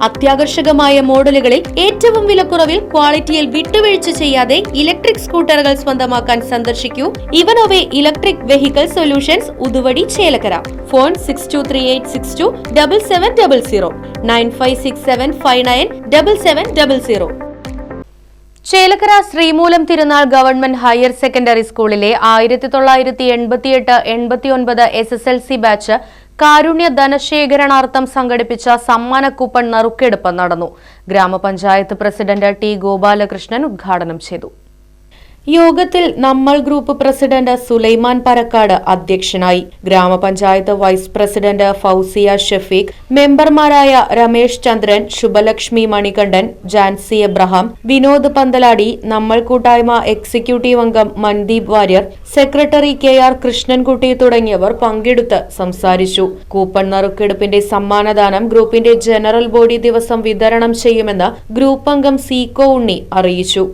അത്യാകർഷകമായ മോഡലുകളിൽ ഏറ്റവും വിലക്കുറവിൽ ക്വാളിറ്റിയിൽ വിട്ടുവീഴ്ച ചെയ്യാതെ ഇലക്ട്രിക് സ്കൂട്ടറുകൾ സ്വന്തമാക്കാൻ സന്ദർശിക്കൂ ഇവനോവെ electric vehicle solutions Uthuvadi Chelakkara. Phone six two three eight six two double seven double zero nine five six seven five nine double seven double zero Chelakkara Sreemoolam Thirunal government higher secondary സ്കൂളിലെ ആയിരത്തി തൊള്ളായിരത്തി എൺപത്തിയെട്ട് എൺപത്തിയൊൻപത് S S L C batch കാരുണ്യ ധനശേഖരണാർത്ഥം സംഘടിപ്പിച്ച സമ്മാന coupon നറുക്കെടുപ്പ് നടന്നു. ഗ്രാമപഞ്ചായത്ത് പ്രസിഡന്റ് ടി ഗോപാലകൃഷ്ണൻ ഉദ്ഘാടനം ചെയ്തു. യോഗത്തിൽ നമ്മൾ ഗ്രൂപ്പ് പ്രസിഡന്റ് സുലൈമാൻ പരക്കാട് അധ്യക്ഷനായി. ഗ്രാമപഞ്ചായത്ത് വൈസ് പ്രസിഡന്റ് ഫൗസിയ ഷഫീഖ് മെമ്പർമാരായ രമേശ് ചന്ദ്രൻ ശുഭലക്ഷ്മി മണികണ്ഠൻ ജാൻസി എബ്രഹാം വിനോദ് പന്തലാടി നമ്മൾ കൂട്ടായ്മ എക്സിക്യൂട്ടീവ് അംഗം Mandeep Warrier secretary K R Krishnankutty തുടങ്ങിയവർ പങ്കെടുത്ത് സംസാരിച്ചു. കൂപ്പൺ നറുക്കെടുപ്പിന്റെ സമ്മാനദാനം ഗ്രൂപ്പിന്റെ ജനറൽ ബോഡി ദിവസം വിതരണം ചെയ്യുമെന്ന് ഗ്രൂപ്പ് അംഗം സീക്കോ ഉണ്ണി അറിയിച്ചു.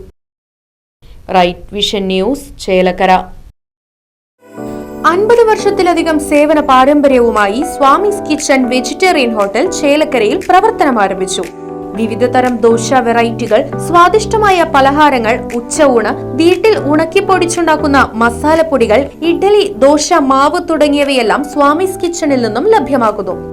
Right vision news Chelakkara. അൻപത് വർഷത്തിലധികം സേവന പാരമ്പര്യവുമായി സ്വാമിസ് കിച്ചൺ വെജിറ്റേറിയൻ ഹോട്ടൽ ചേലക്കരയിൽ പ്രവർത്തനം ആരംഭിച്ചു. വിവിധ തരം ദോശ വെറൈറ്റികൾ സ്വാദിഷ്ടമായ പലഹാരങ്ങൾ ഉച്ചയൂണ് വീട്ടിൽ ഉണക്കിപ്പൊടിച്ചുണ്ടാക്കുന്ന മസാലപ്പൊടികൾ ഇഡ്ഡലി ദോശ മാവ് തുടങ്ങിയവയെല്ലാം സ്വാമിസ് കിച്ചണിൽ നിന്നും ലഭ്യമാക്കുന്നു.